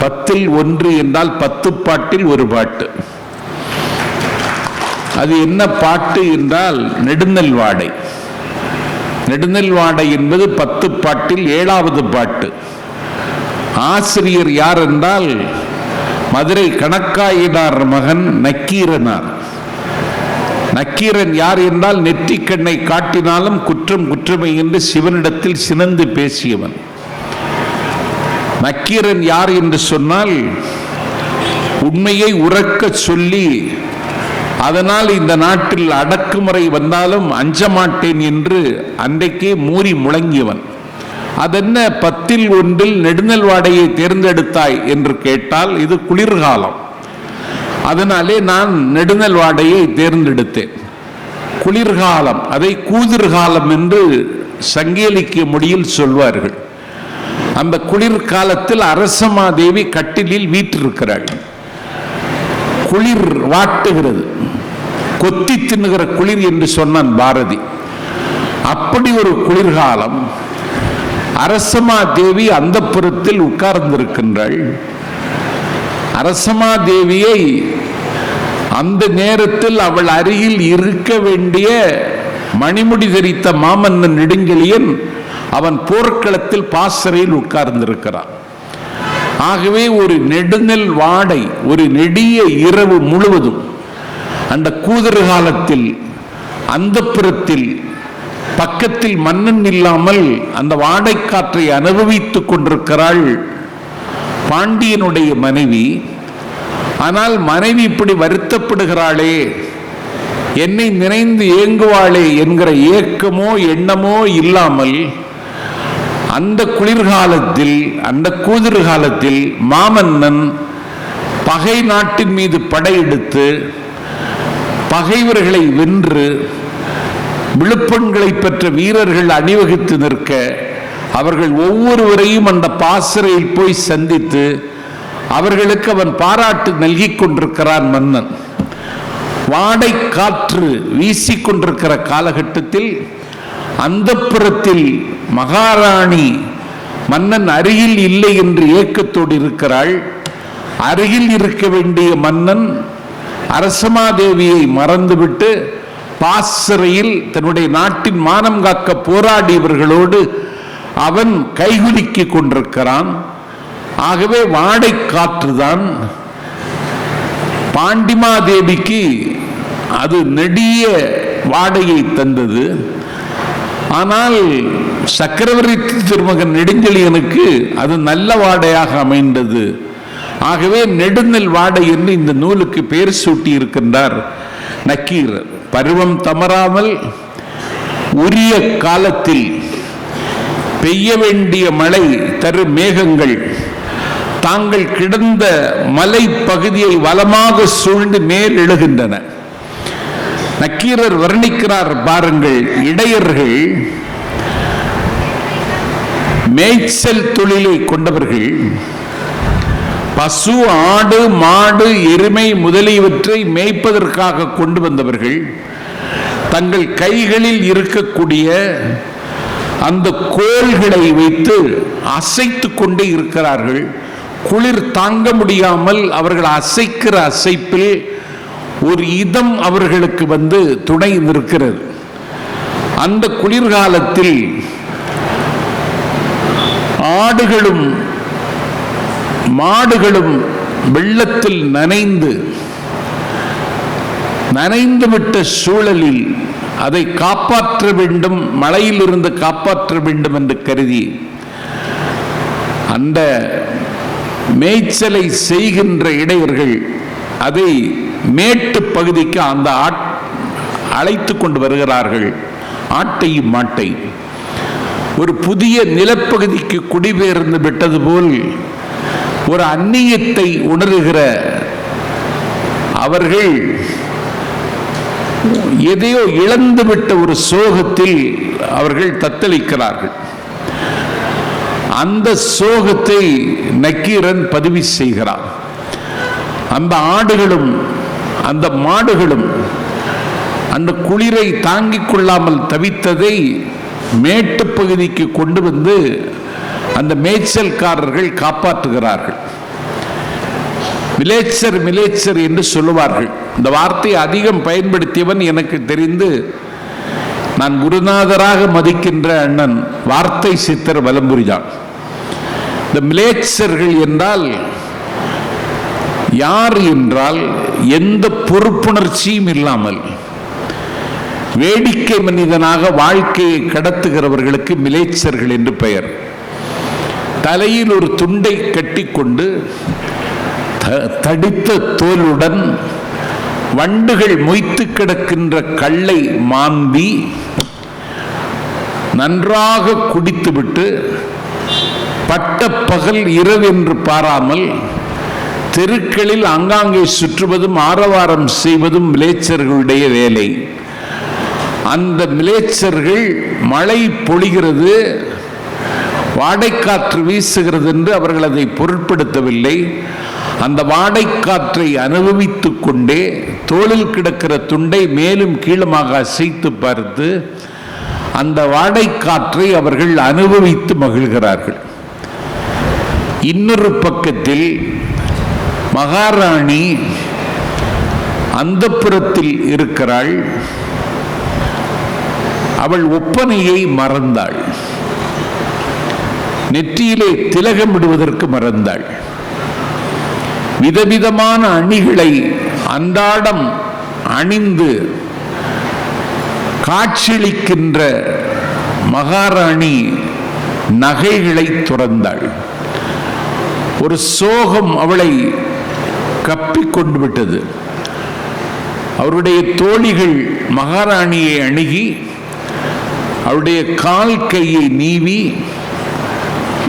பத்தில் ஒன்று என்றால் பத்து பாட்டில் ஒரு பாட்டு. அது என்ன பாட்டு என்றால் நெடுநெல் வாடை. நெடுநெல் வாடை என்பது பத்து பாட்டில் ஏழாவது பாட்டு. ஆசிரியர் யார் என்றால் மதுரை கணக்காயினார் மகன் நக்கீரனார். நக்கீரன் யார் என்றால் நெற்றிக்கண்ணை காட்டினாலும் குற்றம் குற்றமை என்று சிவனிடத்தில் சினந்து பேசியவன். நக்கீரன் யார் என்று சொன்னால் உண்மையை உறக்க சொல்லி அதனால் இந்த நாட்டில் அடக்குமுறை வந்தாலும் அஞ்ச மாட்டேன் என்று அன்றைக்கே மூறி முழங்கியவன். அதென்ன பத்தில் ஒன்றில் நெடுநல்வாடையை தேர்ந்தெடுத்தாய் என்று கேட்டால் இது குளிர்காலம். அதனாலே நான் நெடுநல்வாடையை தேர்ந்தெடுத்தேன். குளிர்காலம் அதை கூதிர்காலம் என்று சங்கேலிக்க மொழியில் சொல்வார்கள். அந்த குளிர்காலத்தில் அரசமாதேவி கட்டிலில் வீற்றிருக்கிறாள். குளிர் வாட்டுகிறது. கொத்தி தின்னுகிற குளிர் என்று சொன்னான் பாரதி. அப்படி ஒரு குளிர்காலம் அரசமா தேவி அந்த புறத்தில் உட்கார்ந்திருக்கின்றாள். அரசமா தேவியை அந்த நேரத்தில் அவள் அருகில் இருக்க வேண்டிய மணிமுடி தெரித்த மாமன்னன் நெடுங்கெளியன் அவன் போர்க்களத்தில் பாசறையில் உட்கார்ந்திருக்கிறான். ஆகவே ஒரு நெடுநெல் வாடை ஒரு நெடிய இரவு முழுவதும் அந்த கூதர் காலத்தில் அந்த புறத்தில் பக்கத்தில் மன்னன் இல்லாமல் அந்த வாடைக்காற்றை அனுபவித்துக் கொண்டிருக்கிறாள் பாண்டியனுடைய மனைவி. ஆனால் மனைவி இப்படி வருத்தப்படுகிறாளே என்னை நினைந்து ஏங்குவாளே என்கிற ஏக்கமோ எண்ணமோ இல்லாமல் அந்த குளிர்காலத்தில் அந்த கூதிர் காலத்தில் மாமன்னன் பகை நாட்டின் மீது படையெடுத்து பகைவர்களை வென்று விழுப்பண்களை பெற்ற வீரர்கள் அணிவகுத்து நிற்க அவர்கள் ஒவ்வொருவரையும் அந்த பாசறையில் போய் சந்தித்து அவர்களுக்கு அவன் பாராட்டு நல்கி கொண்டிருக்கிறான் மன்னன். வாடை காற்று வீசிக்கொண்டிருக்கிற காலகட்டத்தில் அந்த மகாராணி மன்னன் அருகில் இல்லை என்று ஏக்கத்தோடு இருக்கிறாள். அருகில் இருக்க வேண்டிய மன்னன் அரசமாதேவியை மறந்துவிட்டு பாசறையில் தன்னுடைய நாட்டின் மானம் காக்க போராடியவர்களோடு அவன் கைகுலுக்கிக் கொண்டிருக்கிறான். ஆகவே வாடை காற்றுதான். பாண்டிமாதேவிக்கு அது நெடிய வாடையை தந்தது. ஆனால் சக்கரவர்த்தி திருமகன் நெடுஞ்செழியனுக்கு அது நல்ல வாடையாக அமைந்தது. ஆகவே நெடுநெல் வாடை என்று இந்த நூலுக்கு பெயர் சூட்டி இருக்கின்றார் நக்கீர். பருவம் தமராமல் உரிய காலத்தில் பெய்ய வேண்டிய மழை தரு மேகங்கள் தாங்கள் கிடந்த மலை பகுதியை வளமாக சூழ்ந்து மேல் எழுகின்றன நக்கீரர் வர்ணிக்கிறார் பாருங்கள் இடையர்கள் மேய்ச்சல் தொழிலை கொண்டவர்கள் பசு ஆடு மாடு எருமை முதலியவற்றை மேய்ப்பதற்காக கொண்டு வந்தவர்கள் தங்கள் கைகளில் இருக்கக்கூடிய அந்த கோள்களை வைத்து அசைத்து கொண்டே இருக்கிறார்கள். குளிர் தாங்க முடியாமல் அவர்கள் அசைக்கிற அசைப்பில் ஒரு இதம் அவர்களுக்கு வந்து துணை நிற்கிறது. அந்த குளிர்காலத்தில் ஆடுகளும் மாடுகளும் வெள்ளத்தில் நனைந்து நனைந்து விட்ட சூழலில் அதை காப்பாற்ற வேண்டும் மழையிலிருந்து காப்பாற்ற வேண்டும் என்று கருதி அந்த மேய்ச்சலை செய்கின்ற இடையர்கள் அதை மேட்டு பகுதிக்கு அந்த ஆட் அழைத்து கொண்டு வருகிறார்கள். ஆட்டையும் மாட்டை. ஒரு புதிய நிலப்பகுதிக்கு குடிபெயர்ந்து விட்டது போல் ஒரு அந்நியத்தை உணர்கிற அவர்கள் எதையோ இழந்துவிட்ட ஒரு சோகத்தில் அவர்கள் தத்தளிக்கிறார்கள். அந்த சோகத்தை நக்கீரன் பதிவு செய்கிறான். அந்த ஆடுகளும் அந்த மாடுகளும் அந்த குளிரை தாங்கிக் கொள்ளாமல் தவித்ததை மேட்டு பகுதிக்கு கொண்டு வந்து அந்த மேய்ச்சல்காரர்கள் காப்பாற்றுகிறார்கள். மிலேச்சர் மிலேச்சர் என்று சொல்லுவார்கள். இந்த வார்த்தையை அதிகம் பயன்படுத்தியவன் எனக்கு தெரிந்து நான் குருநாதராக மதிக்கின்ற அண்ணன் வார்த்தை சித்தர் வலம்புரிதான். இந்த மிலேச்சர்கள் என்றால் யார் என்றால் எந்த பொறுப்புணர்ச்சியும் இல்லாமல் வேடிக்கை மனிதனாக வாழ்க்கையை கடத்துகிறவர்களுக்கு மிலேச்சர்கள் என்று பெயர். தலையில் ஒரு துண்டை கட்டிக்கொண்டு த- தடித்த தோலுடன் வண்டுகள் மொய்த்து கிடக்கின்ற கல்லை மாந்தி நன்றாக குடித்துவிட்டு பட்ட பகல் இரவு என்று பாராமல் தெருக்களில் ஆங்காங்கே சுற்றுவதும் ஆரவாரம் செய்வதும் மிலேச்சர்களுடைய வேலை. அந்த மிலேச்சர்கள் மழை பொழிகிறது வாடைக்காற்று வீசுகிறது என்று அவர்கள் அதை பொருட்படுத்தவில்லை. அந்த வாடைக்காற்றை அனுபவித்து கொண்டே தோளில் கிடக்கிற துண்டை மேலும் கீழுமாக அசைத்து பார்த்து அந்த வாடைக்காற்றை அவர்கள் அனுபவித்து மகிழ்கிறார்கள். இன்னொரு பக்கத்தில் மகாராணி அந்த புறத்தில் இருக்கிறாள். அவள் ஒப்பனையை மறந்தாள். நெற்றியிலே திலகமிடுவதற்கு மறந்தாள். விதவிதமான அணிகளை அன்றாடம் அணிந்து காட்சியளிக்கின்ற மகாராணி நகைகளை துறந்தாள். ஒரு சோகம் அவளை கப்பிக்கொண்டு விட்டது அவருடைய தோழிகள் மகாராணியை அணுகி அவருடைய கால் கையை நீவி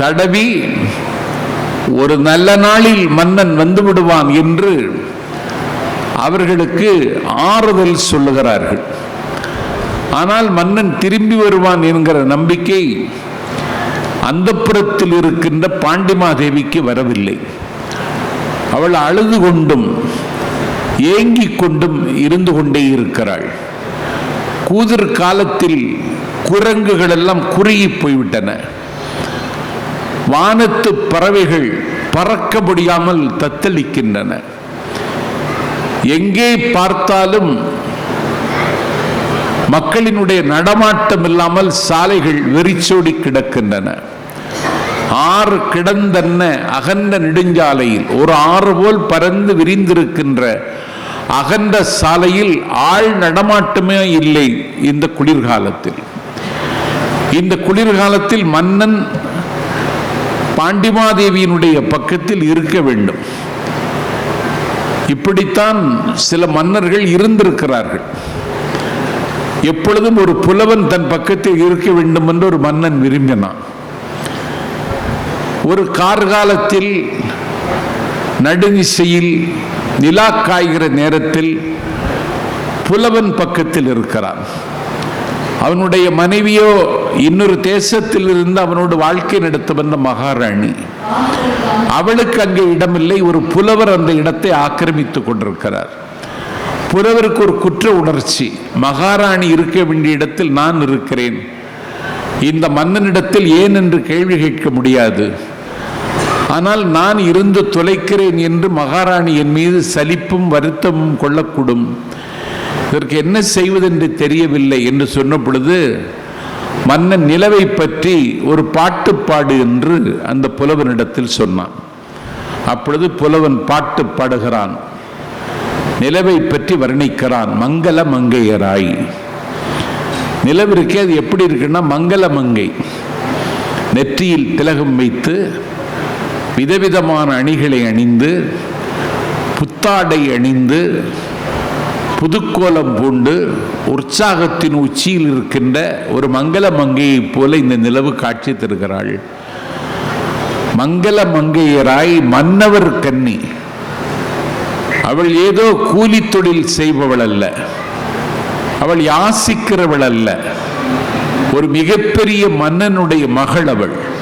தடவி ஒரு நல்ல நாளில் மன்னன் வந்து விடுவான் என்று அவர்களுக்கு ஆறுதல் சொல்லுகிறார்கள். ஆனால் மன்னன் திரும்பி வருவான் என்கிற நம்பிக்கை அந்தப்புறத்தில் இருக்கின்ற பாண்டிமாதேவிக்கு வரவில்லை. அவள் அழுது கொண்டும் ஏங்கிக் கொண்டும் இருந்து கொண்டே இருக்கிறாள். கூதிர் காலத்தில் குரங்குகள் எல்லாம் குறுகி போய்விட்டன. வானத்து பறவைகள் பறக்க முடியாமல் தத்தளிக்கின்றன. எங்கே பார்த்தாலும் மக்களினுடைய நடமாட்டம் இல்லாமல் சாலைகள் வெறிச்சோடி கிடக்கின்றன. ஆறு கிடந்தன்ன அகன்ற நெடுஞ்சாலையில் ஒரு ஆறு போல் பறந்து விரிந்திருக்கின்ற அகன்ற சாலையில் ஆள் நடமாட்டமே இல்லை இந்த குளிர்காலத்தில். இந்த குளிர்காலத்தில் மன்னன் பாண்டிமாதேவியினுடைய பக்கத்தில் இருக்க வேண்டும். இப்படித்தான் சில மன்னர்கள் இருந்திருக்கிறார்கள். எப்பொழுதும் ஒரு புலவன் தன் பக்கத்தில் இருக்க வேண்டும் என்று ஒரு மன்னன் விரும்பினான். ஒரு கார்காலத்தில் நடுநிசையில் நிலா காய்கிற நேரத்தில் புலவன் பக்கத்தில் இருக்கிறான். அவனுடைய மனைவியோ இன்னொரு தேசத்தில் இருந்து அவனோடு வாழ்க்கை நடத்த வந்த மகாராணி. அவளுக்கு அங்கே இடமில்லை ஒரு புலவர் அந்த இடத்தை ஆக்கிரமித்துக் கொண்டிருக்கிறார். புலவருக்கு ஒரு குற்ற உணர்ச்சி மகாராணி இருக்க வேண்டிய இடத்தில் நான் இருக்கிறேன். இந்த மன்னனிடத்தில் ஏன் என்று கேள்வி கேட்க முடியாது. ஆனால் நான் இருந்து தொலைக்கிறேன் என்று மகாராணி என் மீது சலிப்பும் வருத்தமும் கொள்ளக்கூடும். இதற்கு என்ன செய்வதென்று தெரியவில்லை என்று சொன்ன பொழுது மன்னன் நிலவை பற்றி ஒரு பாட்டு பாடு என்று அந்த புலவனிடத்தில் சொன்னான். அப்பொழுது புலவன் பாட்டு பாடுகிறான். நிலவை பற்றி வர்ணிக்கிறான் மங்கள மங்கையராய். நிலவிற்கே அது எப்படி இருக்குன்னா மங்கள மங்கை. நெற்றியில் திலகம் வைத்து விதவிதமான அணிகளை அணிந்து புத்தாடை அணிந்து புதுக்கோலம் பூண்டு உற்சாகத்தின் உச்சியில் இருக்கின்ற ஒரு மங்கள மங்கையைப் போல இந்த நிலவு காட்சி தருகிறாள். மங்கள மங்கையராய் மன்னவர் கன்னி. அவள் ஏதோ கூலி தொழில் செய்பவள் அல்ல. அவள் யாசிக்கிறவள் அல்ல. ஒரு மிகப்பெரிய மன்னனுடைய மகள் அவள்.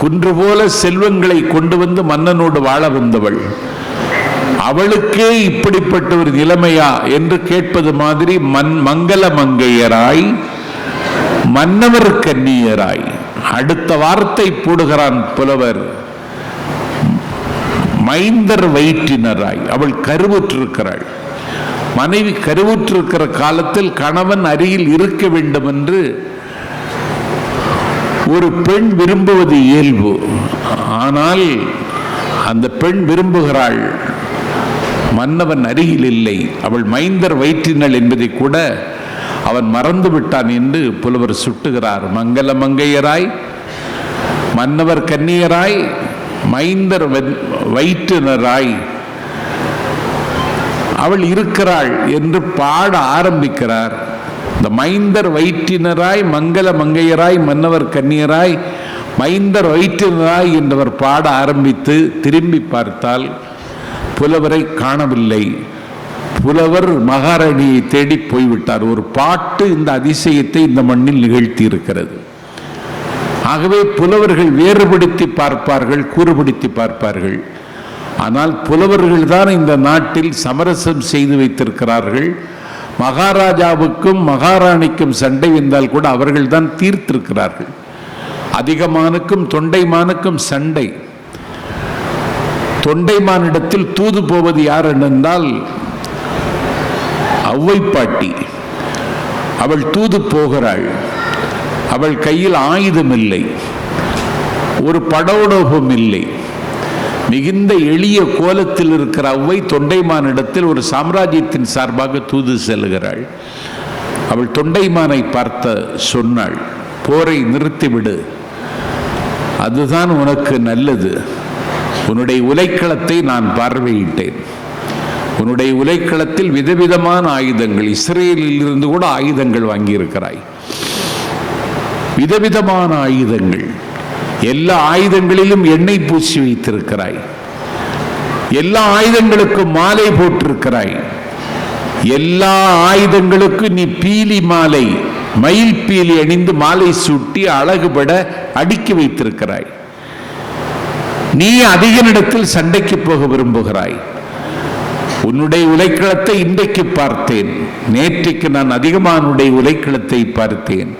குன்று போல செல்வங்களை கொண்டு வந்து மன்னனோடு வாழ வந்தவள். அவளுக்கே இப்படிப்பட்ட ஒரு நிலைமையா என்று கேட்பது மாதிரி மண் மங்கள மங்கையராய் மன்னவர் கன்னியராய். அடுத்த வார்த்தை போடுகிறான் புலவர். மைந்தர் வயிற்றினராய். அவள் கருவுற்றிருக்கிறாள். மனைவி கருவுற்றிருக்கிற காலத்தில் கணவன் அருகில் இருக்க வேண்டும் என்று ஒரு பெண் விரும்புவது இயல்பு. ஆனால் அந்த பெண் விரும்புகிறாள். மன்னவன் அருகில் இல்லை. அவள் மைந்தர் வயிற்றினள் என்பதை கூட அவன் மறந்து விட்டான் என்று புலவர் சுட்டுகிறார். மங்கள மங்கையராய் மன்னவர் கன்னியராய் மைந்தர் வெ- வயிற்றினராய் அவள் இருக்கிறாள் என்று பாட ஆரம்பிக்கிறார். இந்த மைந்தர் வயிற்றினராய் மங்கள மங்கையராய் மன்னவர் கன்னியராய் மைந்தர் வயிற்றினராய் என்றவர் பாட ஆரம்பித்து திரும்பி பார்த்தால் புலவரை காணவில்லை. புலவர் மகாராணியை தேடி போய்விட்டார். ஒரு பாட்டு இந்த அதிசயத்தை இந்த மண்ணில் நிகழ்த்தி இருக்கிறது ஆகவே புலவர்கள் வேறுபடுத்தி பார்ப்பார்கள் கூறுபடுத்தி பார்ப்பார்கள். ஆனால் புலவர்கள் தான் இந்த நாட்டில் சமரசம் செய்து வைத்திருக்கிறார்கள். மகாராஜாவுக்கும் மகாராணிக்கும் சண்டை வந்தால் கூட அவர்கள் தான் தீர்த்திருக்கிறார்கள். அதிகமானுக்கும் தொண்டைமானுக்கும் சண்டை. தொண்டைமானிடத்தில் தூது போவது யார் என்றால் பாட்டி. அவள் தூது போகிறாள். அவள் கையில் ஆயுதம் இல்லை ஒரு படோடோபம் இல்லை. மிகுந்த எளிய கோலத்தில் இருக்கிற அவ்வை தொண்டைமானிடத்தில் ஒரு சாம்ராஜ்யத்தின் சார்பாக தூது செல்கிறாள். அவள் தொண்டைமானை பார்த்த சொன்னாள் போரை நிறுத்திவிடு. அதுதான் உனக்கு நல்லது. உன்னுடைய உலைக்களத்தை நான் பார்வையிட்டேன். உன்னுடைய உலைக்களத்தில் விதவிதமான ஆயுதங்கள் இஸ்ரேலில் இருந்து கூட ஆயுதங்கள் வாங்கியிருக்கிறாய். விதவிதமான ஆயுதங்கள். எல்லா ஆயுதங்களிலும் எண்ணெய் பூசி வைத்திருக்கிறாய். எல்லா ஆயுதங்களுக்கும் மாலை போட்டிருக்கிறாய். எல்லா ஆயுதங்களுக்கும் நீ பீலி மாலை மயில் பீலி அணிந்து மாலை சூட்டி அழகுபட அடுக்கி வைத்திருக்கிறாய். நீ அதிகனிடத்தில் சண்டைக்கு போக விரும்புகிறாய். உன்னுடைய உலைக்களத்தை இன்றைக்கு பார்த்தேன். நேற்றைக்கு நான் அதிகமானுடைய உலைக்களத்தை பார்த்தேன்.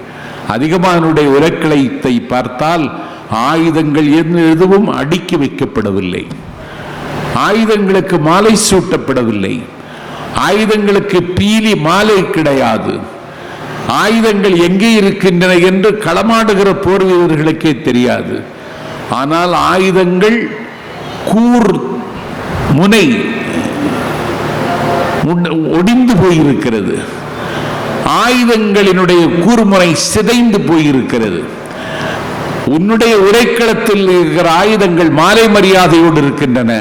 அதிகமானுடைய உலைக்களத்தை பார்த்தால் ஆயுதங்கள் என்று எதுவும் அடுக்கி வைக்கப்படவில்லை. ஆயுதங்களுக்கு மாலை சூட்டப்படவில்லை. ஆயுதங்களுக்கு பீலி மாலை கிடையாது. ஆயுதங்கள் எங்கே இருக்கின்றன என்று களமாடுகிற போர் வீரர்களுக்கே தெரியாது. ஆனால் ஆயுதங்கள் கூர் முனை ஒடிந்து போயிருக்கிறது. ஆயுதங்களினுடைய கூர்முறை சிதைந்து போயிருக்கிறது. உன்னுடைய உரைக்களத்தில் இருக்கிற ஆயுதங்கள் மாலை மரியாதையோடு இருக்கின்றன.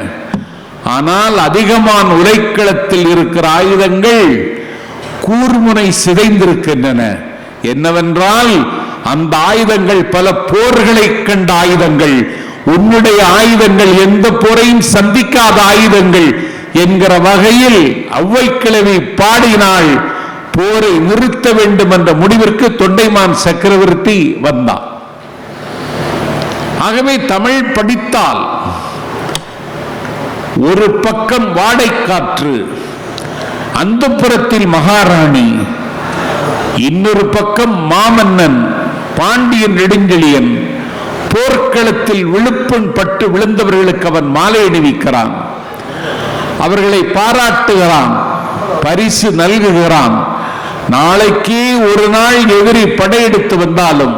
ஆனால் அதிகமான உரைக்களத்தில் இருக்கிற ஆயுதங்கள் கூர்முனை சிதைந்திருக்கின்றன. என்னவென்றால் அந்த ஆயுதங்கள் பல போர்களை கண்ட ஆயுதங்கள் உன்னுடைய ஆயுதங்கள் எந்த போரையும் சந்திக்காத ஆயுதங்கள் என்கிற வகையில் அவ்வைக்கிழமை பாடினால் போரை நிறுத்த வேண்டும் என்ற முடிவிற்கு தொண்டைமான் சக்கரவர்த்தி வந்தான். ஆகவே தமிழ் படித்தால் ஒரு பக்கம் வாடைக்காற்று அந்தப்புறத்தில் மகாராணி இன்னொரு பக்கம் மாமன்னன் பாண்டியன் நெடுஞ்செழியன் போர்க்களத்தில் விழுப்பன் பட்டு விழுந்தவர்களுக்கு அவன் மாலை அணிவிக்கிறான். அவர்களை பாராட்டுகிறான் பரிசு நல்குகிறான். நாளைக்கே ஒரு நாள் எதிரி படையெடுத்து வந்தாலும்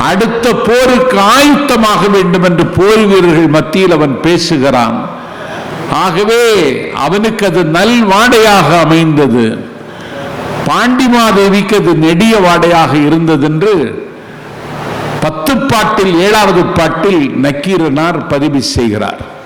அடுத்த போருக்கு ஆயுத்தமாக வேண்டும் என்று போர் வீரர்கள் மத்தியில் அவன் பேசுகிறான். ஆகவே அவனுக்கு அது நல் வாடையாக அமைந்தது. பாண்டிமாதேவிக்கு அது நெடிய வாடையாக இருந்தது என்று பத்து பாட்டில் ஏழாவது பாட்டில் நக்கீரனார் பதிவு செய்கிறார்.